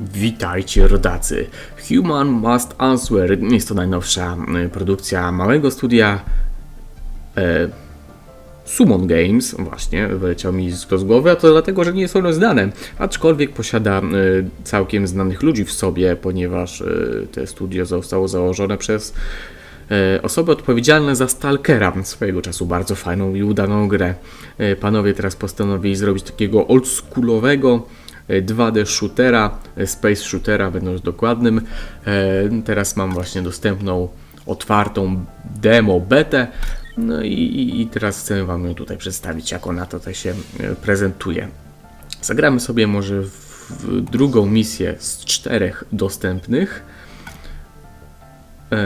Witajcie rodacy. Human Must Answer jest to najnowsza y, produkcja małego studia e, Summon Games. Właśnie, wyleciał mi to z głowy, a to dlatego, że nie są rozdane. Aczkolwiek posiada y, całkiem znanych ludzi w sobie, ponieważ y, te studio zostało założone przez e, osoby odpowiedzialne za Stalkera, swojego czasu bardzo fajną i udaną grę. E, Panowie teraz postanowili zrobić takiego oldschoolowego e, 2D shootera, space shootera, będąc dokładnym. E, Teraz mam właśnie dostępną, otwartą demo betę. No i, i, i teraz chcę Wam ją tutaj przedstawić, jak ona tutaj się e, prezentuje. Zagramy sobie może w drugą misję z czterech dostępnych. Eee,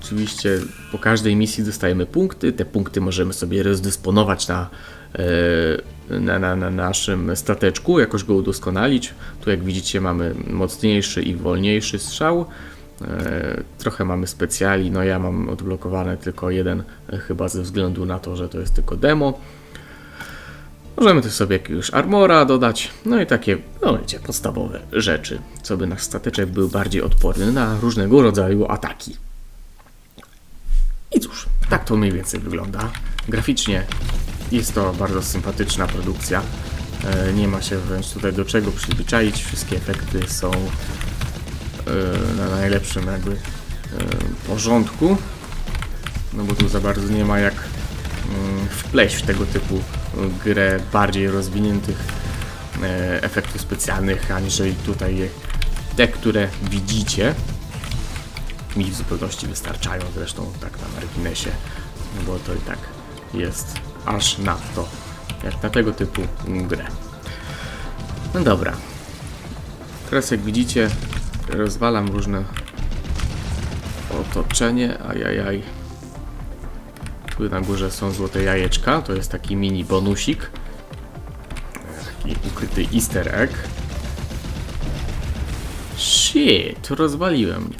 oczywiście po każdej misji dostajemy punkty. Te punkty możemy sobie rozdysponować na, na, na, na naszym stateczku, jakoś go udoskonalić. Tu jak widzicie mamy mocniejszy i wolniejszy strzał. Eee, trochę mamy specjali, no ja mam odblokowane tylko jeden, e, chyba ze względu na to, że to jest tylko demo. Możemy też sobie jakiegoś armora dodać, no i takie, no wiecie, podstawowe rzeczy, co by nasz stateczek był bardziej odporny na różnego rodzaju ataki. I cóż, tak to mniej więcej wygląda. Graficznie jest to bardzo sympatyczna produkcja. E, Nie ma się wręcz tutaj do czego przyzwyczaić. Wszystkie efekty są e, na najlepszym jakby e, porządku. No bo tu za bardzo nie ma jak mm, wpleść w tego typu grę bardziej rozwiniętych efektów specjalnych, aniżeli tutaj te, które widzicie. Mi w zupełności wystarczają, zresztą tak na marginesie, no bo to i tak jest aż nadto, jak na tego typu grę. No dobra. Teraz jak widzicie, rozwalam różne otoczenie, ajajaj. Tu na górze są złote jajeczka, to jest taki mini bonusik. Taki ukryty easter egg. Shit, rozwaliłem.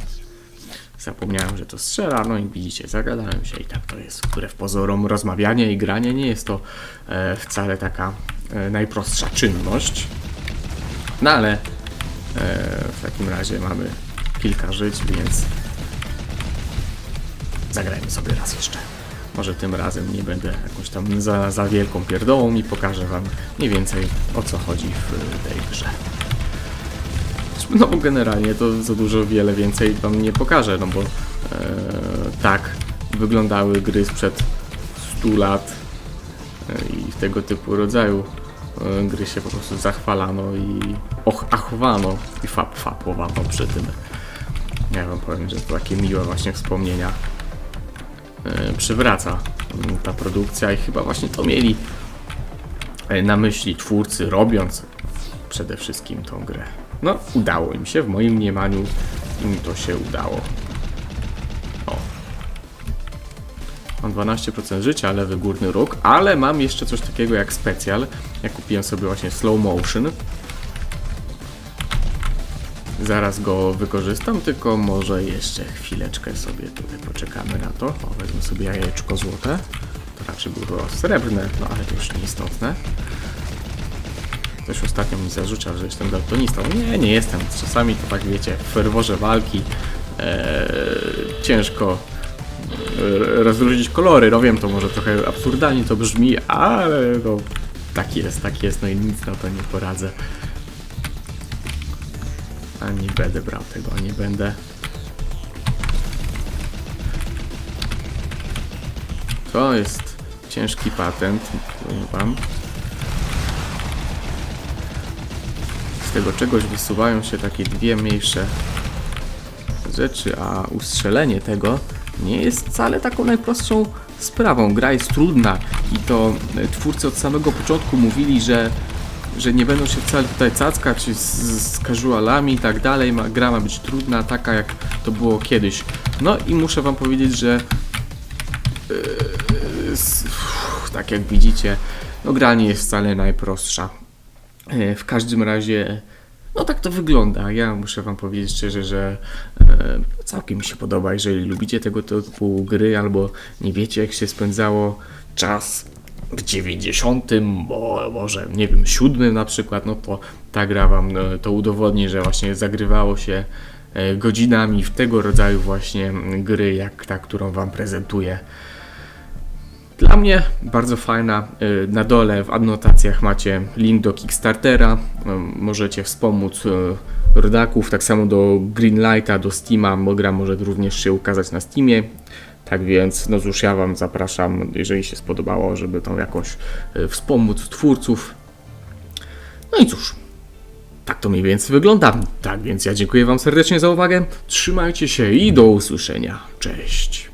Zapomniałem, że to strzela, no i widzicie, zagadałem się i tak to jest. Wbrew pozorom rozmawianie i granie nie jest to e, wcale taka e, najprostsza czynność. No ale e, w takim razie mamy kilka żyć, więc zagrajmy sobie raz jeszcze. Może tym razem nie będę jakąś tam za, za wielką pierdołą i pokażę Wam mniej więcej o co chodzi w tej grze. No generalnie to za dużo wiele więcej Wam nie pokażę, no bo e, tak wyglądały gry sprzed 100 lat e, i tego typu rodzaju e, gry się po prostu zachwalano i och, achowano i fap, fapowano przy tym. Ja Wam powiem, że to takie miłe właśnie wspomnienia e, przywraca mm, ta produkcja i chyba właśnie to mieli e, na myśli twórcy, robiąc przede wszystkim tą grę. No, udało im się, w moim mniemaniu im to się udało. O. Mam 12% życia, lewy górny róg, ale mam jeszcze coś takiego jak specjal. Ja kupiłem sobie właśnie slow motion. Zaraz go wykorzystam, tylko może jeszcze chwileczkę sobie tutaj poczekamy na to. O, wezmę sobie jajeczko złote. To raczej było srebrne, no ale to już nieistotne. Ktoś ostatnio mi zarzucał, że jestem daltonistą. Nie, nie jestem. Czasami to tak wiecie, w ferworze walki e, ciężko e, rozróżnić kolory. No wiem, to może trochę absurdalnie to brzmi, ale no, tak jest, tak jest, no i nic na to nie poradzę. A nie będę brał tego, nie będę. To jest ciężki patent, powiem wam. Z tego czegoś wysuwają się takie dwie mniejsze rzeczy, a ustrzelenie tego nie jest wcale taką najprostszą sprawą. Gra jest trudna i to e, twórcy od samego początku mówili, że, że nie będą się wcale tutaj cackać z, z casualami i tak dalej. Ma, gra ma być trudna, taka jak to było kiedyś. No i muszę wam powiedzieć, że yy, tak jak widzicie, no gra nie jest wcale najprostsza. E, W każdym razie, no tak to wygląda. Ja muszę Wam powiedzieć szczerze, że e, całkiem mi się podoba. Jeżeli lubicie tego typu gry albo nie wiecie, jak się spędzało czas w 90, bo może nie wiem, 7 na przykład, no to ta gra wam no, to udowodni, że właśnie zagrywało się e, godzinami w tego rodzaju właśnie gry, jak ta, którą wam prezentuję. Dla mnie bardzo fajna. Y, Na dole w adnotacjach macie link do Kickstartera. Możecie wspomóc y, rodaków, tak samo do Greenlighta, do Steama, gra może również się ukazać na Steamie. Tak więc, no cóż, ja Wam zapraszam, jeżeli się spodobało, żeby tą jakoś y, wspomóc twórców. No i cóż, tak to mniej więcej wygląda. Tak więc ja dziękuję Wam serdecznie za uwagę. Trzymajcie się i do usłyszenia. Cześć.